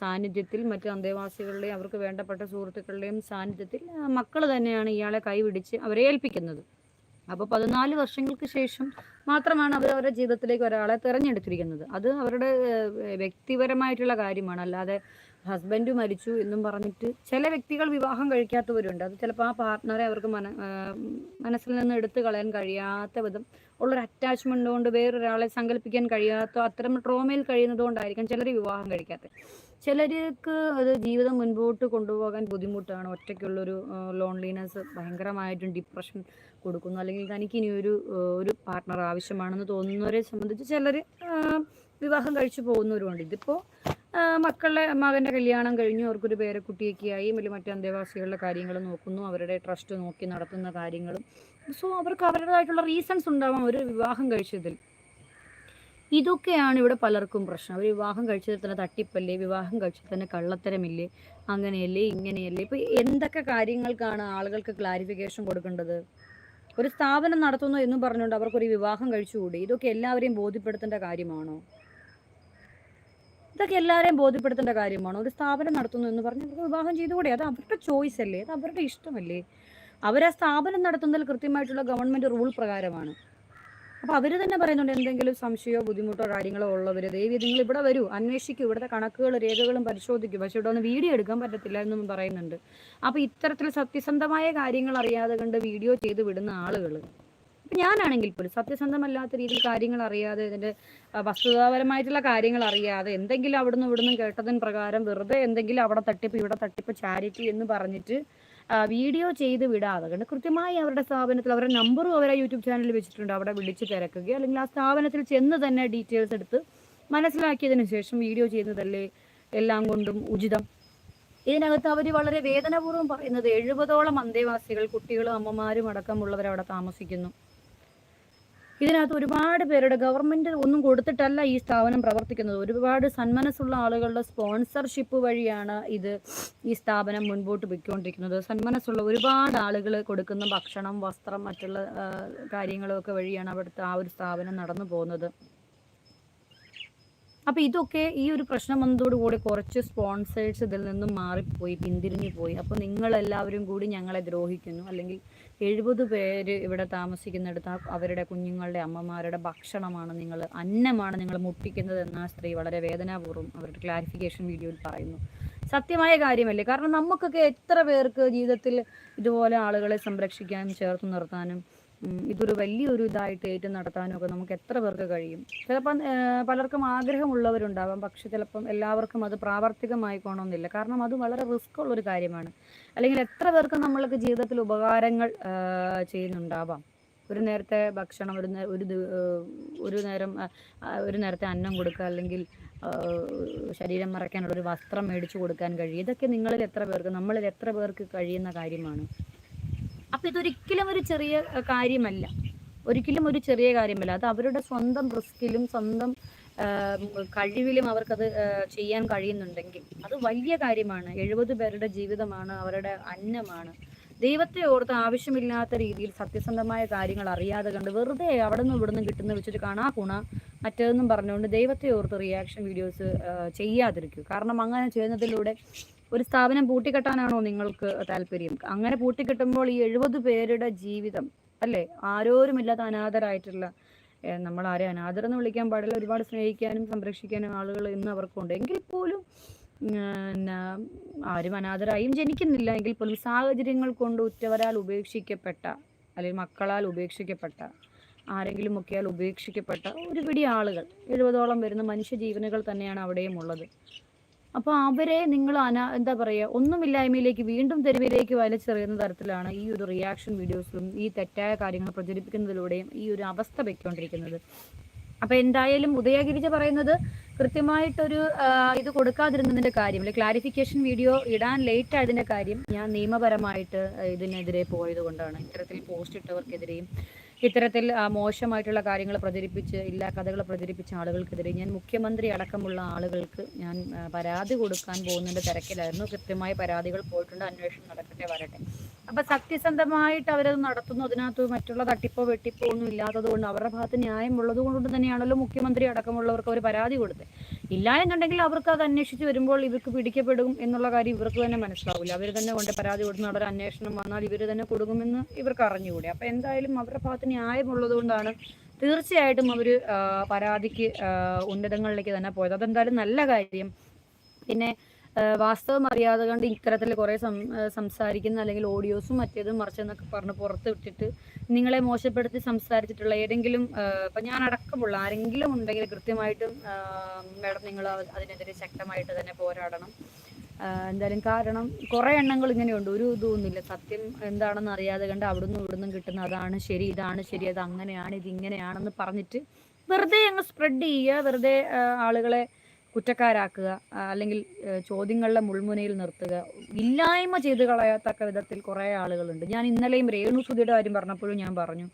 സാന്നിധ്യത്തിൽ മറ്റു അന്തേവാസികളുടെയും അവർക്ക് വേണ്ടപ്പെട്ട സുഹൃത്തുക്കളുടെയും സാന്നിധ്യത്തിൽ മക്കൾ തന്നെയാണ് ഇയാളെ കൈവിടിച്ച് അവരെ ഏൽപ്പിക്കുന്നത്. അപ്പോൾ പതിനാല് വർഷങ്ങൾക്ക് ശേഷം മാത്രമാണ് അവർ അവരുടെ ജീവിതത്തിലേക്ക് ഒരാളെ തിരഞ്ഞെടുത്തിരിക്കുന്നത്. അത് അവരുടെ വ്യക്തിപരമായിട്ടുള്ള കാര്യമാണ്. അല്ലാതെ ഹസ്ബൻഡ് മരിച്ചു എന്നും പറഞ്ഞിട്ട് ചില വ്യക്തികൾ വിവാഹം കഴിക്കാത്തവരുണ്ട്. അത് ചിലപ്പോൾ ആ പാർട്ട്ണറെ അവർക്ക് മന മനസ്സിൽ നിന്ന് എടുത്തു കളയാൻ കഴിയാത്ത വിധം ഉള്ളൊരു അറ്റാച്ച്മെന്റ് കൊണ്ട് വേറൊരാളെ സങ്കല്പിക്കാൻ കഴിയാത്ത അത്തരം ട്രോമയിൽ കഴിയുന്നത് കൊണ്ടായിരിക്കും ചിലർ വിവാഹം കഴിക്കാത്തത്. ചിലർക്ക് അത് ജീവിതം മുൻപോട്ട് കൊണ്ടുപോകാൻ ബുദ്ധിമുട്ടാണ്. ഒറ്റയ്ക്കുള്ളൊരു ലോൺലിനെസ് ഭയങ്കരമായിട്ടും ഡിപ്രഷൻ കൊടുക്കുന്നു. അല്ലെങ്കിൽ തനിക്ക് ഇനി ഒരു ഒരു പാർട്ട്ണർ ആവശ്യമാണെന്ന് തോന്നുന്നവരെ സംബന്ധിച്ച് ചിലർ വിവാഹം കഴിച്ചു പോകുന്നവരുമുണ്ട്. ഇതിപ്പോൾ മക്കളുടെ മകന്റെ കല്യാണം കഴിഞ്ഞു. അവർക്കൊരു പേരക്കുട്ടിയൊക്കെ ആയി വലിയ മറ്റു അന്തേവാസികളുടെ കാര്യങ്ങൾ നോക്കുന്നു. അവരുടെ ട്രസ്റ്റ് നോക്കി നടത്തുന്ന കാര്യങ്ങളും. സോ അവർക്ക് അവരുടേതായിട്ടുള്ള റീസൺസ് ഉണ്ടാവാം ഒരു വിവാഹം കഴിച്ചതിൽ. ഇതൊക്കെയാണ് ഇവിടെ പലർക്കും പ്രശ്നം. അവർ വിവാഹം കഴിച്ചതിൽ തന്നെ തട്ടിപ്പല്ലേ? വിവാഹം കഴിച്ചതിൽ തന്നെ കള്ളത്തരമില്ലേ? അങ്ങനെയല്ലേ? ഇങ്ങനെയല്ലേ? ഇപ്പം എന്തൊക്കെ കാര്യങ്ങൾക്കാണ് ആളുകൾക്ക് ക്ലാരിഫിക്കേഷൻ കൊടുക്കേണ്ടത്? ഒരു സ്ഥാപനം നടത്തുന്നു എന്നും പറഞ്ഞുകൊണ്ട് അവർക്കൊരു വിവാഹം കഴിച്ചുകൂടി? ഇതൊക്കെ എല്ലാവരെയും ബോധ്യപ്പെടുത്തേണ്ട കാര്യമാണോ? ഇതൊക്കെ എല്ലാവരെയും ബോധ്യപ്പെടുത്തേണ്ട കാര്യമാണ്. ഒരു സ്ഥാപനം നടത്തുന്നു എന്ന് പറഞ്ഞ് അവർക്ക് വിവാഹം ചെയ്തുകൂടെ? അത് അവരുടെ ചോയ്സ് അല്ലേ? അത് അവരുടെ ഇഷ്ടമല്ലേ? അവരാ സ്ഥാപനം നടത്തുന്നതിൽ കൃത്യമായിട്ടുള്ള ഗവൺമെന്റ് റൂൾ പ്രകാരമാണ്. അപ്പോൾ അവർ തന്നെ പറയുന്നുണ്ട് എന്തെങ്കിലും സംശയമോ ബുദ്ധിമുട്ടോ കാര്യങ്ങളോ ഉള്ളവർ ദേവി നിങ്ങൾ ഇവിടെ വരൂ അന്വേഷിക്കൂ ഇവിടുത്തെ കണക്കുകൾ രേഖകളും പരിശോധിക്കൂ. പക്ഷേ ഇവിടെ ഒന്ന് വീഡിയോ എടുക്കാൻ പറ്റത്തില്ല എന്നും പറയുന്നുണ്ട്. അപ്പോൾ ഇത്തരത്തിൽ സത്യസന്ധമായ കാര്യങ്ങൾ അറിയാതെ കണ്ട് വീഡിയോ ചെയ്ത് വിടുന്ന ആളുകൾ ഞാനാണെങ്കിൽ പോലും സത്യസന്ധമല്ലാത്ത രീതിയിൽ കാര്യങ്ങൾ അറിയാതെ ഇതിന്റെ വസ്തുതാപരമായിട്ടുള്ള കാര്യങ്ങൾ അറിയാതെ എന്തെങ്കിലും അവിടുന്ന് ഇവിടുന്ന് കേട്ടതിന് പ്രകാരം വെറുതെ എന്തെങ്കിലും അവിടെ തട്ടിപ്പ് ഇവിടെ തട്ടിപ്പ് ചാരിറ്റി എന്ന് പറഞ്ഞിട്ട് വീഡിയോ ചെയ്ത് വിടാതെ കണ്ട് കൃത്യമായി അവരുടെ സ്ഥാപനത്തിൽ അവരുടെ നമ്പറും അവരെ യൂട്യൂബ് ചാനലിൽ വെച്ചിട്ടുണ്ട്. അവിടെ വിളിച്ച് തിരക്കുക അല്ലെങ്കിൽ ആ സ്ഥാപനത്തിൽ ചെന്ന് തന്നെ ഡീറ്റെയിൽസ് എടുത്ത് മനസ്സിലാക്കിയതിന് ശേഷം വീഡിയോ ചെയ്യുന്നതല്ലേ എല്ലാം കൊണ്ടും ഉചിതം. ഇതിനകത്ത് അവർ വളരെ വേദനപൂർവം പറയുന്നത് എഴുപതോളം അന്തേവാസികൾ കുട്ടികളും അമ്മമാരും അടക്കമുള്ളവർ അവിടെ താമസിക്കുന്നു. ഇതിനകത്ത് ഒരുപാട് പേരുടെ ഗവൺമെന്റ് ഒന്നും കൊടുത്തിട്ടല്ല ഈ സ്ഥാപനം പ്രവർത്തിക്കുന്നത്. ഒരുപാട് സന്മനസ്സുള്ള ആളുകളുടെ സ്പോൺസർഷിപ്പ് വഴിയാണ് ഇത് ഈ സ്ഥാപനം മുൻപോട്ട് പൊയ്ക്കൊണ്ടിരിക്കുന്നത്. സന്മനസ്സുള്ള ഒരുപാട് ആളുകൾ കൊടുക്കുന്ന ഭക്ഷണം വസ്ത്രം മറ്റുള്ള കാര്യങ്ങളൊക്കെ വഴിയാണ് അവിടുത്തെ ആ ഒരു സ്ഥാപനം നടന്നു പോകുന്നത്. അപ്പൊ ഇതൊക്കെ ഈ ഒരു പ്രശ്നം വന്നതോടുകൂടി കുറച്ച് സ്പോൺസേഴ്സ് ഇതിൽ നിന്നും മാറിപ്പോയി പിന്തിരിഞ്ഞു പോയി അപ്പൊ നിങ്ങൾ എല്ലാവരും കൂടി ഞങ്ങളെ ദ്രോഹിക്കുന്നു. അല്ലെങ്കിൽ എഴുപത് പേര് ഇവിടെ താമസിക്കുന്നിടത്ത് അവരുടെ കുഞ്ഞുങ്ങളുടെ അമ്മമാരുടെ ഭക്ഷണമാണ് നിങ്ങൾ അന്നമാണ് നിങ്ങൾ മുട്ടിക്കുന്നത് എന്ന സ്ത്രീ വളരെ വേദനാപൂർവം അവരുടെ ക്ലാരിഫിക്കേഷൻ വീഡിയോയിൽ പറയുന്നു. സത്യമായ കാര്യമല്ലേ? കാരണം നമുക്കൊക്കെ എത്ര പേർക്ക് ജീവിതത്തിൽ ഇതുപോലെ ആളുകളെ സംരക്ഷിക്കാനും ചേർത്ത് നിർത്താനും ഇതൊരു വലിയൊരു ഇതായിട്ട് ഏറ്റു നടത്താനൊക്കെ നമുക്ക് എത്ര പേർക്ക് കഴിയും? ചിലപ്പം പലർക്കും ആഗ്രഹമുള്ളവരുണ്ടാവാം. പക്ഷെ ചിലപ്പം എല്ലാവർക്കും അത് പ്രാവർത്തികമായിക്കോണമെന്നില്ല കാരണം അത് വളരെ റിസ്ക് ഉള്ളൊരു കാര്യമാണ്. അല്ലെങ്കിൽ എത്ര പേർക്ക് നമ്മൾക്ക് ജീവിതത്തിൽ ഉപകാരങ്ങൾ ചെയ്യുന്നുണ്ടാവാം? ഒരു നേരത്തെ ഭക്ഷണം ഒരു ഒരു ഒരു നേരം ഒരു നേരത്തെ അന്നം കൊടുക്കുക അല്ലെങ്കിൽ ശരീരം മറയ്ക്കാനുള്ള ഒരു വസ്ത്രം മേടിച്ചു കൊടുക്കാൻ കഴിയും. ഇതൊക്കെ നിങ്ങളിൽ എത്ര പേർക്ക് നമ്മളിൽ എത്ര പേർക്ക് കഴിയുന്ന കാര്യമാണ്? അപ്പൊ ഇതൊരിക്കലും ഒരു ചെറിയ കാര്യമല്ല. ഒരിക്കലും ഒരു ചെറിയ കാര്യമല്ല. അത് അവരുടെ സ്വന്തം റിസ്കിലും സ്വന്തം കഴിവിലും അവർക്കത് ചെയ്യാൻ കഴിയുന്നുണ്ടെങ്കിൽ അത് വലിയ കാര്യമാണ്. എഴുപത് പേരുടെ ജീവിതമാണ് അവരുടെ അന്നമാണ്. ദൈവത്തെ ഓർത്ത് ആവശ്യമില്ലാത്ത രീതിയിൽ സത്യസന്ധമായ കാര്യങ്ങൾ അറിയാതെ കണ്ട് വെറുതെ അവിടെ നിന്ന് ഇവിടെ നിന്ന് കിട്ടുന്ന വെച്ചിട്ട് കാണാ കുണ മറ്റേതെന്നും പറഞ്ഞുകൊണ്ട് ദൈവത്തെ ഓർത്ത് റിയാക്ഷൻ വീഡിയോസ് ചെയ്യാതിരിക്കും. കാരണം അങ്ങനെ ചെയ്യുന്നതിലൂടെ ഒരു സ്ഥാപനം പൂട്ടിക്കെട്ടാനാണോ നിങ്ങൾക്ക് താല്പര്യം? അങ്ങനെ പൂട്ടിക്കെട്ടുമ്പോൾ ഈ എഴുപത് പേരുടെ ജീവിതം അല്ലേ? ആരോരുമില്ലാത്ത അനാഥരായിട്ടുള്ള നമ്മൾ ആരെ അനാഥരെന്ന് വിളിക്കാൻ പാടില്ല. ഒരുപാട് സ്നേഹിക്കാനും സംരക്ഷിക്കാനും ആളുകൾ ഇന്ന് അവർക്കുണ്ട്. എങ്കിൽ പോലും ആരും അനാഥരായും ജനിക്കുന്നില്ല. എങ്കിൽ പോലും സാഹചര്യങ്ങൾ കൊണ്ട് ഉറ്റവരാൽ ഉപേക്ഷിക്കപ്പെട്ട അല്ലെങ്കിൽ മക്കളാൽ ഉപേക്ഷിക്കപ്പെട്ട ആരെങ്കിലും ഒക്കെയാൽ ഉപേക്ഷിക്കപ്പെട്ട ഒരു പിടി ആളുകൾ എഴുപതോളം വരുന്ന മനുഷ്യ ജീവനുകൾ തന്നെയാണ് അവിടെയും ഉള്ളത്. അപ്പോൾ അവരെ നിങ്ങൾ അനാ എന്താ പറയുക ഒന്നുമില്ലായ്മയിലേക്ക് വീണ്ടും തെരുവിലേക്ക് വലിച്ചെറിയുന്ന തരത്തിലാണ് ഈ ഒരു റിയാക്ഷൻ വീഡിയോസിലും ഈ തെറ്റായ കാര്യങ്ങൾ പ്രചരിപ്പിക്കുന്നതിലൂടെയും ഈ ഒരു അവസ്ഥ വെക്കൊണ്ടിരിക്കുന്നത് അപ്പൊ എന്തായാലും ഉദയഗിരിജ പറയുന്നത് കൃത്യമായിട്ടൊരു ഇത് കൊടുക്കാതിരുന്നതിന്റെ കാര്യം അല്ലെങ്കിൽ ക്ലാരിഫിക്കേഷൻ വീഡിയോ ഇടാൻ ലേറ്റ് ആയതിന്റെ കാര്യം ഞാൻ നിയമപരമായിട്ട് ഇതിനെതിരെ പോയത് കൊണ്ടാണ് ഇത്തരത്തിൽ പോസ്റ്റ് ഇട്ടവർക്കെതിരെയും ഇത്തരത്തിൽ മോശമായിട്ടുള്ള കാര്യങ്ങൾ പ്രചരിപ്പിച്ച് ഇല്ലാ കഥകൾ പ്രചരിപ്പിച്ച ആളുകൾക്കെതിരെ ഞാൻ മുഖ്യമന്ത്രി അടക്കമുള്ള ആളുകൾക്ക് ഞാൻ പരാതി കൊടുക്കാൻ പോകുന്നതിന്റെ തിരക്കിലായിരുന്നു. കൃത്യമായ പരാതികൾ പോയിട്ടുണ്ട്. അന്വേഷണം നടക്കട്ടെ വരട്ടെ. അപ്പൊ സത്യസന്ധമായിട്ട് അവരത് നടത്തുന്നു. അതിനകത്ത് മറ്റുള്ള തട്ടിപ്പോ വെട്ടിപ്പോ ഒന്നും ഇല്ലാത്തത് കൊണ്ട് അവരുടെ ഭാഗത്ത് ന്യായമുള്ളത് കൊണ്ട് തന്നെയാണല്ലോ മുഖ്യമന്ത്രി അടക്കമുള്ളവർക്ക് അവർ പരാതി കൊടുത്തത്. ഇല്ല എന്നുണ്ടെങ്കിൽ അവർക്ക് അത് അന്വേഷിച്ച് വരുമ്പോൾ ഇവർക്ക് പിടിക്കപ്പെടും എന്നുള്ള കാര്യം ഇവർക്ക് തന്നെ മനസ്സിലാവില്ല. അവർ തന്നെ കൊണ്ട് പരാതി കൊടുക്കുന്ന ഒരു അന്വേഷണം വന്നാൽ ഇവർ തന്നെ കൊടുക്കുമെന്ന് ഇവർക്ക് അറിഞ്ഞുകൂടെ. അപ്പൊ എന്തായാലും അവരുടെ ഭാഗത്ത് ന്യായമുള്ളത് കൊണ്ടാണ് തീർച്ചയായിട്ടും അവർ പരാതിക്ക് ഉന്നതങ്ങളിലേക്ക് തന്നെ പോയത്. അതെന്തായാലും നല്ല കാര്യം. പിന്നെ വാസ്തവം അറിയാതെ കണ്ട് ഇത്തരത്തിൽ കുറേ സംസാരിക്കുന്ന അല്ലെങ്കിൽ ഓഡിയോസും മറ്റേതും മറിച്ചെന്നൊക്കെ പറഞ്ഞ് പുറത്ത് വിട്ടിട്ട് നിങ്ങളെ മോശപ്പെടുത്തി സംസാരിച്ചിട്ടുള്ള ഏതെങ്കിലും ഇപ്പൊ ഞാൻ അടക്കമുള്ള ആരെങ്കിലും ഉണ്ടെങ്കിൽ കൃത്യമായിട്ടും മാഡം നിങ്ങൾ അതിനെതിരെ ശക്തമായിട്ട് തന്നെ പോരാടണം. എന്തായാലും കാരണം കുറേ എണ്ണങ്ങൾ ഇങ്ങനെയുണ്ട്. ഒരു ഇതൊന്നുമില്ല. സത്യം എന്താണെന്ന് അറിയാതെ കണ്ട് അവിടുന്ന് ഇവിടുന്നും കിട്ടുന്ന അതാണ് ശരി ഇതാണ് ശരി അത് അങ്ങനെയാണ് ഇത് ഇങ്ങനെയാണെന്ന് പറഞ്ഞിട്ട് വെറുതെ അങ്ങ് സ്പ്രെഡ് ചെയ്യുക വെറുതെ ആളുകളെ കുറ്റക്കാരാക്കുക അല്ലെങ്കിൽ ചോദ്യങ്ങളുടെ മുൾമുനയിൽ നിർത്തുക ഇല്ലായ്മ ചെയ്ത് കളയത്തക്ക വിധത്തിൽ കുറേ ആളുകളുണ്ട്. ഞാൻ ഇന്നലെയും രേണു സുധിയുടെ കാര്യം പറഞ്ഞപ്പോഴും ഞാൻ പറഞ്ഞു.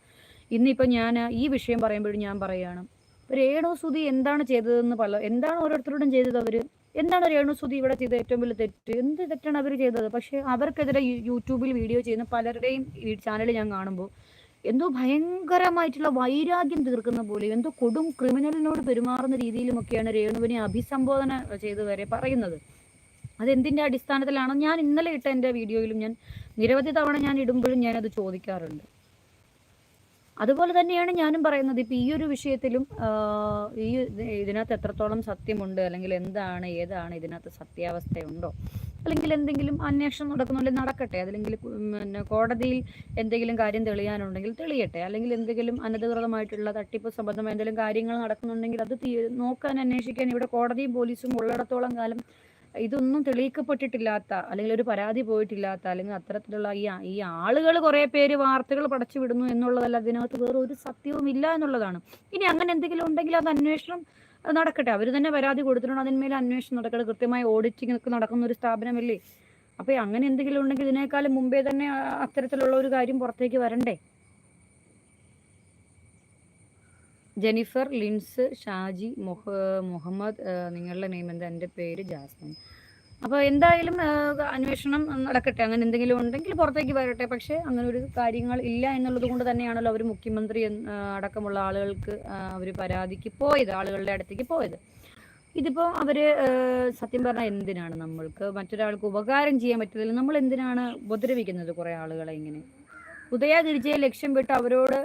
ഇന്നിപ്പോൾ ഞാൻ ഈ വിഷയം പറയുമ്പോഴും ഞാൻ പറയുകയാണ്. രേണു സുധി എന്താണ് ചെയ്തതെന്ന് പല എന്താണ് ഓരോരുത്തരോടും ചെയ്തത് അവർ എന്താണ് രേണു സുധി ഇവിടെ ചെയ്ത ഏറ്റവും വലിയ തെറ്റ്? എന്ത് തെറ്റാണ് അവർ ചെയ്തത്? പക്ഷേ അവർക്കെതിരെ യൂട്യൂബിൽ വീഡിയോ ചെയ്യുന്ന പലരുടെയും ചാനൽ ഞാൻ കാണുമ്പോൾ എന്തോ ഭയങ്കരമായിട്ടുള്ള വൈരാഗ്യം തീർക്കുന്ന പോലെ എന്തോ കൊടും ക്രിമിനലിനോട് പെരുമാറുന്ന രീതിയിലുമൊക്കെയാണ് രേണുവിനെ അഭിസംബോധന ചെയ്ത് വരെ പറയുന്നത്. അതെന്തിന്റെ അടിസ്ഥാനത്തിലാണോ? ഞാൻ ഇന്നലെ ഇട്ട എന്റെ വീഡിയോയിലും ഞാൻ നിരവധി തവണ ഞാൻ ഇടുമ്പോഴും ഞാൻ അത് ചോദിക്കാറുണ്ട്. അതുപോലെ തന്നെയാണ് ഞാനും പറയുന്നത് ഇപ്പം ഈ ഒരു വിഷയത്തിലും ഈ ഇത് ഇതിനകത്ത് എത്രത്തോളം സത്യമുണ്ട് അല്ലെങ്കിൽ എന്താണ് ഏതാണ് ഇതിനകത്ത് സത്യാവസ്ഥയുണ്ടോ? അല്ലെങ്കിൽ എന്തെങ്കിലും അന്വേഷണം നടക്കുന്നുണ്ടെങ്കിൽ നടക്കട്ടെ. അല്ലെങ്കിൽ പിന്നെ കോടതിയിൽ എന്തെങ്കിലും കാര്യം തെളിയാനുണ്ടെങ്കിൽ തെളിയട്ടെ. അല്ലെങ്കിൽ എന്തെങ്കിലും അനധികൃതമായിട്ടുള്ള തട്ടിപ്പ് സംബന്ധമായ എന്തെങ്കിലും കാര്യങ്ങൾ നടക്കുന്നുണ്ടെങ്കിൽ അത് നോക്കാൻ അന്വേഷിക്കാൻ ഇവിടെ കോടതിയും പോലീസും ഉള്ളിടത്തോളം കാലം ഇതൊന്നും തെളിയിക്കപ്പെട്ടിട്ടില്ലാത്ത അല്ലെങ്കിൽ ഒരു പരാതി പോയിട്ടില്ലാത്ത അല്ലെങ്കിൽ അത്തരത്തിലുള്ള ഈ ഈ ആളുകൾ കുറേ പേര് വാർത്തകൾ പടച്ചു വിടുന്നു എന്നുള്ളതല്ല. അതിനകത്ത് വേറെ ഒരു സത്യവും ഇല്ല എന്നുള്ളതാണ്. ഇനി അങ്ങനെ എന്തെങ്കിലും ഉണ്ടെങ്കിൽ അത് അന്വേഷണം അത് നടക്കട്ടെ. അവർ തന്നെ പരാതി കൊടുത്തിട്ടുണ്ട്. അതിന്മേൽ അന്വേഷണം നടക്കട്ടെ. കൃത്യമായി ഓഡിറ്റിംഗ് ഒക്കെ നടക്കുന്ന ഒരു സ്ഥാപനമല്ലേ? അപ്പോൾ അങ്ങനെ എന്തെങ്കിലും ഉണ്ടെങ്കിൽ ഇതിനേക്കാളും മുമ്പേ തന്നെ അത്തരത്തിലുള്ള ഒരു കാര്യം പുറത്തേക്ക് വരണ്ടേ? ജെനിഫർ ലിൻസ് ഷാജി മൊഹ മുഹമ്മദ് നിങ്ങളുടെ നെയ്മെന്താ എന്റെ പേര് ജാസ്മിൻ. അപ്പോൾ എന്തായാലും അന്വേഷണം നടക്കട്ടെ. അങ്ങനെ എന്തെങ്കിലും ഉണ്ടെങ്കിൽ പുറത്തേക്ക് വരട്ടെ. പക്ഷേ അങ്ങനെ ഒരു കാര്യങ്ങൾ ഇല്ല എന്നുള്ളത് കൊണ്ട് തന്നെയാണല്ലോ അവർ മുഖ്യമന്ത്രി അടക്കമുള്ള ആളുകൾക്ക് അവർ പരാതിക്ക് പോയത് ആളുകളുടെ അടുത്തേക്ക് പോയത്. ഇതിപ്പോ അവർ സത്യം പറഞ്ഞാൽ എന്തിനാണ് നമ്മൾക്ക്? മറ്റൊരാൾക്ക് ഉപകാരം ചെയ്യാൻ പറ്റത്തിൽ നമ്മൾ എന്തിനാണ് ഉപദ്രവിക്കുന്നത് കുറേ ആളുകളെ ഇങ്ങനെ? ഉദയാതിരിച്ചയെ ലക്ഷ്യം വിട്ട് അവരോട്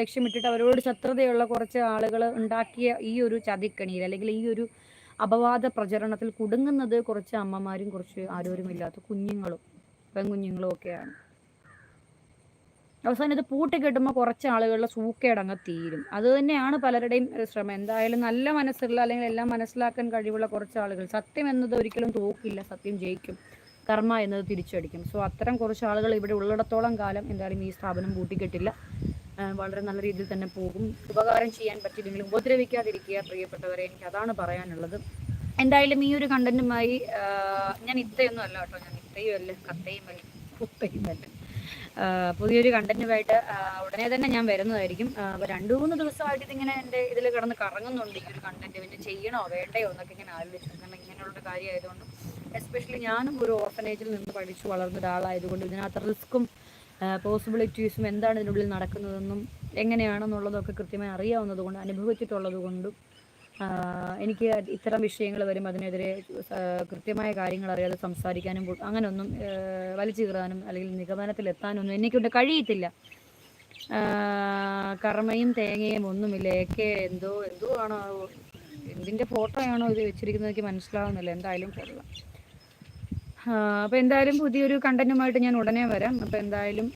ലക്ഷ്യമിട്ടിട്ട് അവരോട് ശത്രുതയുള്ള കുറച്ച് ആളുകൾ ഉണ്ടാക്കിയ ഈ ഒരു ചതിക്കണിയിൽ അല്ലെങ്കിൽ ഈ ഒരു അപവാദ പ്രചരണത്തിൽ കുടുങ്ങുന്നത് കുറച്ച് അമ്മമാരും കുറച്ച് ആരോരുമില്ലാത്ത കുഞ്ഞുങ്ങളും പെൺകുഞ്ഞുങ്ങളും ഒക്കെയാണ്. അവസാനം ഇത് പൂട്ടി കെട്ടുമ്പോൾ കുറച്ച് ആളുകളുടെ സൂക്കേടങ്ങ് തീരും. അത് തന്നെയാണ് പലരുടെയും ശ്രമം. എന്തായാലും നല്ല മനസ്സുള്ള അല്ലെങ്കിൽ എല്ലാം മനസ്സിലാക്കാൻ കഴിവുള്ള കുറച്ച് ആളുകൾ. സത്യം എന്നത് ഒരിക്കലും തോക്കില്ല. സത്യം ജയിക്കും. കർമ്മ എന്നത് തിരിച്ചടിക്കും. സോ അത്തരം കുറച്ച് ആളുകൾ ഇവിടെ ഉള്ളിടത്തോളം കാലം എന്തായാലും ഈ സ്ഥാപനം പൂട്ടിക്കെട്ടില്ല. വളരെ നല്ല രീതിയിൽ തന്നെ പോകും. ഉപകാരം ചെയ്യാൻ പറ്റില്ലെങ്കിലും ഉപദ്രവിക്കാതിരിക്കുക പ്രിയപ്പെട്ടവരെ എനിക്ക് അതാണ് പറയാനുള്ളത്. എന്തായാലും ഈ ഒരു കണ്ടന്റുമായി ഞാൻ ഇത്തയൊന്നും അല്ല കേട്ടോ ഞാൻ ഇത്തയും അല്ല കത്തയും അല്ല കുത്തയും അല്ല. പുതിയൊരു കണ്ടന്റുമായിട്ട് ഉടനെ തന്നെ ഞാൻ വരുന്നതായിരിക്കും. അപ്പോൾ രണ്ട് മൂന്ന് ദിവസമായിട്ട് ഇതിങ്ങനെ എന്റെ ഇതിൽ കിടന്ന് കറങ്ങുന്നുണ്ട് ഈ ഒരു കണ്ടന്റ് പിന്നെ ചെയ്യണോ വേണ്ടയോ എന്നൊക്കെ ഇങ്ങനെ ആലോചിച്ചു കാരണം ഇങ്ങനെയുള്ള കാര്യമായതുകൊണ്ട് എസ്പെഷ്യലി ഞാനും ഒരു ഓർഫനേജിൽ നിന്ന് പഠിച്ചു വളർന്ന ഒരാളായതുകൊണ്ട് ഇതിനകത്ത് റിസ്ക്കും പോസിബിലിറ്റീസും എന്താണ് ഇതിനുള്ളിൽ നടക്കുന്നതെന്നും എങ്ങനെയാണെന്നുള്ളതൊക്കെ കൃത്യമായി അറിയാവുന്നത് കൊണ്ട് അനുഭവിച്ചിട്ടുള്ളത് കൊണ്ടും എനിക്ക് ഇത്തരം വിഷയങ്ങൾ വരും അതിനെതിരെ കൃത്യമായ കാര്യങ്ങൾ അറിയാതെ സംസാരിക്കാനും അങ്ങനെയൊന്നും വലിച്ചു കീറാനും അല്ലെങ്കിൽ നിഗമനത്തിലെത്താനൊന്നും എനിക്കൊണ്ട് കഴിയത്തില്ല. കർമ്മയും തേങ്ങയും ഒന്നുമില്ല. ഏക്കെ എന്തോ എന്തോ ആണോ എന്തിന്റെ ഫോട്ടോയാണോ ഇത് വെച്ചിരിക്കുന്നത് മനസ്സിലാവുന്നില്ല. എന്തായാലും കൊള്ളാം. അപ്പോൾ എന്തായാലും പുതിയൊരു കണ്ടന്റുമായിട്ട് ഞാൻ ഉടനെ വരാം. അപ്പോൾ എന്തായാലും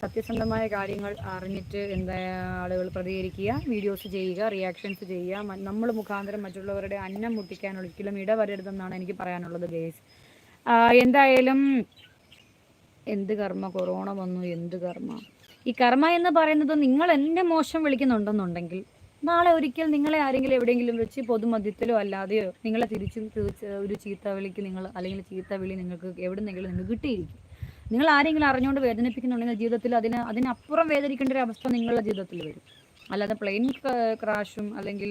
സത്യസന്ധമായ കാര്യങ്ങൾ അറിഞ്ഞിട്ട് എന്താ ആളുകൾ പ്രതികരിക്കുക വീഡിയോസ് ചെയ്യുക റിയാക്ഷൻസ് ചെയ്യുക. നമ്മൾ മുഖാന്തരം മറ്റുള്ളവരുടെ അന്നം മുട്ടിക്കാൻ ഒരിക്കലും ഇടവരരുതെന്നാണ് എനിക്ക് പറയാനുള്ളത് ഗേസ് എന്തായാലും എന്ത് കർമ്മ? കൊറോണ വന്നു എന്ത് കർമ്മ? ഈ കർമ്മ എന്ന് പറയുന്നത് നിങ്ങൾ എന്നെ മോശം വിളിക്കുന്നുണ്ടെന്നുണ്ടെങ്കിൽ നാളെ ഒരിക്കൽ നിങ്ങളെ ആരെങ്കിലും എവിടെയെങ്കിലും വെച്ച് പൊതുമധ്യത്തിലോ അല്ലാതെയോ നിങ്ങളെ തിരിച്ചും ഒരു ചീത്ത വിളിക്ക് നിങ്ങൾ അല്ലെങ്കിൽ ചീത്ത വിളി നിങ്ങൾക്ക് എവിടുന്നെങ്കിലും നിങ്ങൾക്ക് കിട്ടിയിരിക്കും. നിങ്ങൾ ആരെങ്കിലും അറിഞ്ഞുകൊണ്ട് വേദനിപ്പിക്കുന്നുണ്ടെങ്കിൽ ജീവിതത്തിൽ അതിന് അതിനപ്പുറം വേദനിക്കേണ്ട ഒരു അവസ്ഥ നിങ്ങളുടെ ജീവിതത്തിൽ വരും. അല്ലാതെ പ്ലെയിൻ ക്രാഷും അല്ലെങ്കിൽ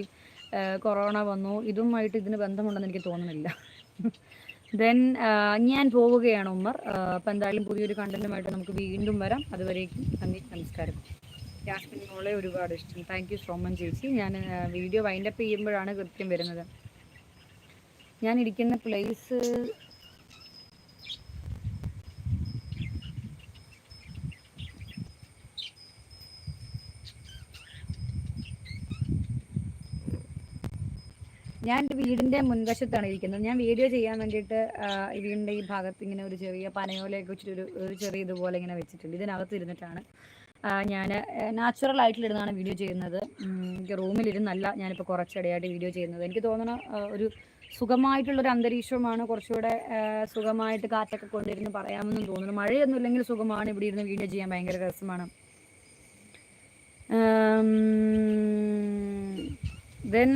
കൊറോണ വന്നു ഇതുമായിട്ട് ഇതിന് ബന്ധമുണ്ടെന്ന് എനിക്ക് തോന്നുന്നില്ല. ദെൻ ഞാൻ പോവുകയാണ് ഉമ്മർ. അപ്പം എന്തായാലും പുതിയൊരു കണ്ടന്റുമായിട്ട് നമുക്ക് വീണ്ടും വരാം. അതുവരേക്കും നന്ദി നമസ്കാരം. ജാസ്മിൻ ഒരുപാട് ഇഷ്ടം. താങ്ക് യു സോ മച്ച് ചേച്ചി. ഞാൻ വീഡിയോ വൈൻഡപ്പ് ചെയ്യുമ്പോഴാണ് കൃത്യം വരുന്നത്. ഞാൻ ഇരിക്കുന്ന പ്ലേസ് ഞാൻ എന്റെ വീടിന്റെ മുൻവശത്താണ് ഇരിക്കുന്നത്. ഞാൻ വീഡിയോ ചെയ്യാൻ വേണ്ടിയിട്ട് വീടിന്റെ ഈ ഭാഗത്ത് ഇങ്ങനെ ഒരു ചെറിയ പനയോലയൊക്കെ വെച്ചിട്ട് ഒരു ഒരു ചെറിയ ഇതുപോലെ ഇങ്ങനെ വെച്ചിട്ടുണ്ട്. ഇതിനകത്ത് ഇരുന്നിട്ടാണ്. ഞാൻ നാച്ചുറൽ ആയിട്ടുള്ളിരുന്നാണ് വീഡിയോ ചെയ്യുന്നത്. എനിക്ക് റൂമിലിരുന്നല്ല ഞാനിപ്പോൾ കുറച്ചിടയായിട്ട് വീഡിയോ ചെയ്യുന്നത്. എനിക്ക് തോന്നുന്ന ഒരു സുഖമായിട്ടുള്ളൊരു അന്തരീക്ഷമാണ് കുറച്ചുകൂടെ സുഖമായിട്ട് കാറ്റൊക്കെ കൊണ്ടിരുന്ന് പറയാമെന്നും തോന്നുന്നു. മഴയൊന്നും ഇല്ലെങ്കിൽ സുഖമാണ്. ഇവിടെ ഇരുന്ന് വീഡിയോ ചെയ്യാൻ ഭയങ്കര രസമാണ്. Then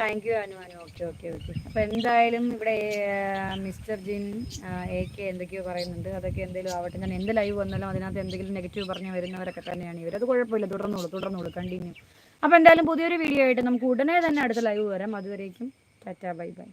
thank you Anu Anu. Okay okay okay. അപ്പോൾ എന്തായാലും ഇവിടെ മിസ്റ്റർ ജിൻ എ കെ എന്തൊക്കെയോ പറയുന്നുണ്ട്. അതൊക്കെ എന്തെങ്കിലും ആവട്ടെ. ഞാൻ എന്ത് ലൈവ് വന്നാലും അതിനകത്ത് എന്തെങ്കിലും നെഗറ്റീവ് പറഞ്ഞു വരുന്നവരൊക്കെ തന്നെയാണ് ഇവർ അത് കുഴപ്പമില്ല. തുടർന്നോളൂ തുടർന്നോളൂ. കണ്ടിന്യൂ. അപ്പോൾ എന്തായാലും പുതിയൊരു വീഡിയോ ആയിട്ട് നമുക്ക് ഉടനെ തന്നെ അടുത്ത ലൈവ് വരാം. അതുവരേക്കും ടാറ്റാ ബൈ ബൈ.